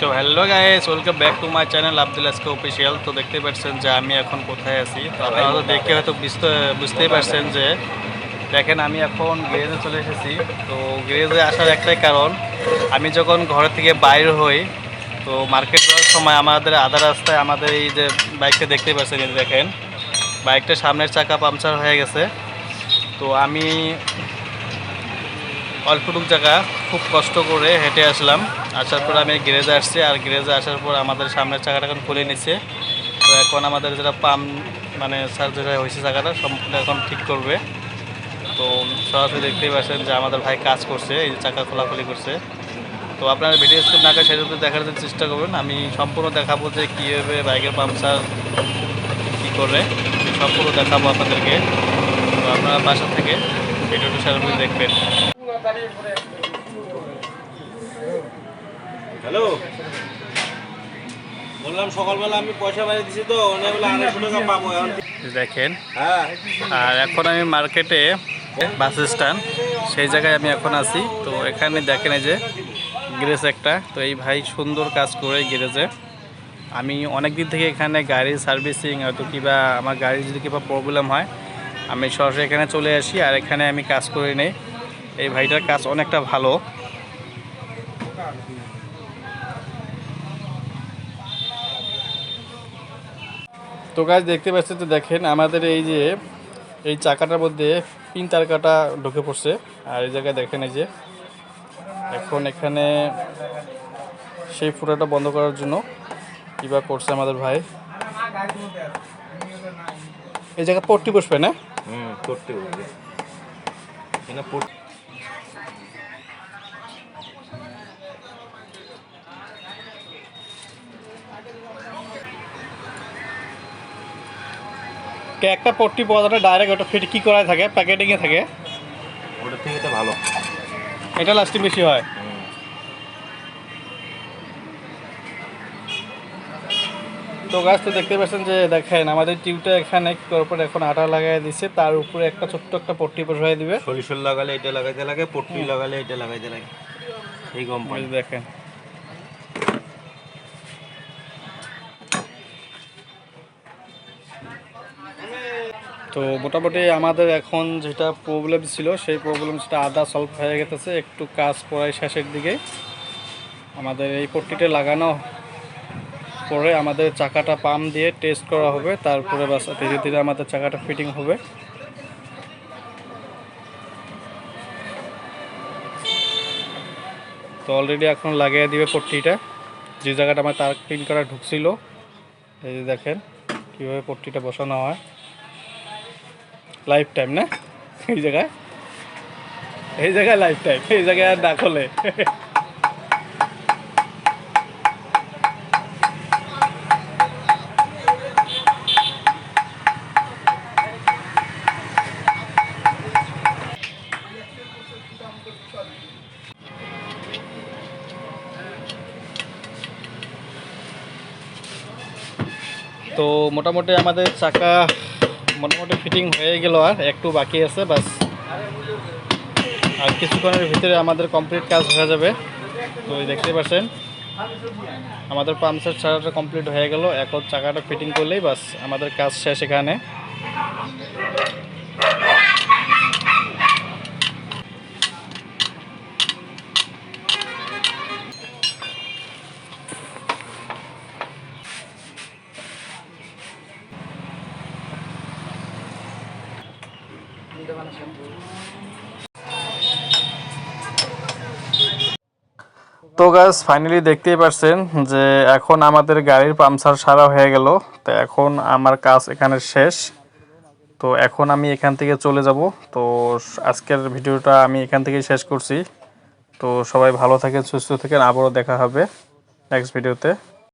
তো hello guys welcome back to my channel Abdul আজকে official তো দেখতে পাচ্ছেন যে আমি এখন কোথায় আছি। তো আপনারা তো দেখে হয়তো বুঝতে বুঝতেই পারছেন যে দেখেন আমি এখন গ্যারেজে চলে এসেছি। তো গ্যারেজে আসার একটাই কারণ আমি যখন ঘর থেকে বাইর হই তো মার্কেট যাওয়ার সময় আমাদের আধা রাস্তায় আমাদের এই যে বাইকটা দেখতে পাচ্ছেন এই দেখেন। বাইকটা সামনের চাকা পাংচার হয়ে গেছে। তো আমি অল্পটুক জায়গা খুব কষ্ট করে হেঁটে আসলাম। আসার পর আমি গ্যারেজে আসছি আর গ্যারেজে আসার পর আমাদের সামনের চাকাটা এখন খুলে নিচ্ছে তো এখন আমাদের যেটা পাম্প মানে সার্জারি হয়েছে চাকাটা সম্পূর্ণ এখন ঠিক করবে। তো সরাসরি দেখতেই পাচ্ছেন যে আমাদের ভাই কাজ করছে, এই যে চাকা খোলাখুলি করছে। তো আপনারা ভিডিও স্ক্রিপ না সেটা দেখার চেষ্টা করবেন। আমি সম্পূর্ণ দেখাবো যে কীভাবে বাইকের পাম্পসার কী করে। সম্পূর্ণ দেখাবো আপনাদেরকে। তো আপনারা বাসা থেকে ভিডিওটি সারাদিন দেখবেন। হ্যালো? বললাম সকালবেলা আমি পয়সা বাড়ি দিছি তো অনেক বেলা আড়াইশো টাকা পাবো এখন। দেখেন হ্যাঁ। আর এখন আমি মার্কেটে বাস স্ট্যান্ড সেই জায়গায় আমি এখন আছি। তো এখানে দেখেন এই যে গ্যারেজ একটা তো এই ভাই সুন্দর কাজ করে গ্যারেজে। আমি অনেক দিন থেকে এখানে গাড়ি সার্ভিসিং হয়তো কিবা আমার গাড়ি যদি কিবা প্রবলেম হয় আমি সরাসরি এখানে চলে আসি আর এখানে আমি কাজ করে নেই। এই ভাইটার কাজ অনেকটা ভালো। তো গাছ দেখতে পাচ্ছি তো দেখেন, আমাদের এই যে, এই চাকাটার মধ্যে পিন তারকাটা ঢুকে পড়ছে। আর এই জায়গায় দেখেন এই যে, এখন এখানে সেই ফুটাটা বন্ধ করার জন্য কিবা করছে আমাদের ভাই? এই জায়গায় পট্টি বসবে না? হুম করতে হবে একটা পট্টি পাওয়া যায় ডাইরেক্ট ওটা ফিট কি করা থাকে প্যাকেটিংয়ে থাকে। ওটার থেকে এটা ভালো। এটা লাস্টিং বেশি হয়। তো গাছ তো দেখতে পাচ্ছেন যে দেখেন আমাদের টিউবটা এখানে কি করার পর এখন আটা লাগাই দিছে তার উপরে একটা ছোট্ট একটা পট্টি বসাই দিবে। সরিষার লাগালে এটা লাগাইতে লাগে পট্টি লাগালে এটা লাগাইতে লাগে। এই এই কোম্পানি দেখেন। তো মোটামুটি আমাদের এখন যেটা প্রবলেম ছিল, সেই প্রবলেম সেটা আদা সলভ হয়ে গেছে একটু কাজ পড়ায় শেষের দিকে। আমাদের এই পট্টিটা লাগানো পরে আমাদের চাকাটা পাম্প দিয়ে টেস্ট করা হবে। তারপরে বাস ধীরে ধীরে আমাদের চাকাটা ফিটিং হবে। তো অলরেডি এখন লাগিয়ে দিবে পট্টিটা। যে জায়গাটা আমার তার ক্লিন করা ঢুকছিল, এই দেখেন, কীভাবে পট্টিটা বসানো হয়। লাইফ টাইম না? এই জায়গায়? এই জায়গায় লাইফ টাইম এই জায়গায় আর না তো মোটামুটি আমাদের চাকা মোটামুটি ফিটিং হয়ে গেল আর, একটু বাকি আছে, বাস। আর কিছুক্ষণের ভিতরে আমাদের কমপ্লিট কাজ হয়ে যাবে। তো দেখতে পাচ্ছেন, আমাদের পাম্পসের ছাড়াটা কমপ্লিট হয়ে গেল। এখন চাকাটা ফিটিং করলেই বাস, আমাদের কাজ শেষ এখানে। তো গাছ ফাইনালি দেখতেই পারছেন যে এখন আমাদের গাড়ির পামসার সারা হয়ে গেল। তো এখন আমার কাজ এখানে শেষ। তো এখন আমি এখান থেকে চলে যাব। তো আজকের ভিডিওটা আমি এখান থেকেই শেষ করছি। তো সবাই ভালো থাকেন, সুস্থ থাকেন। আবারও দেখা হবে নেক্সট ভিডিওতে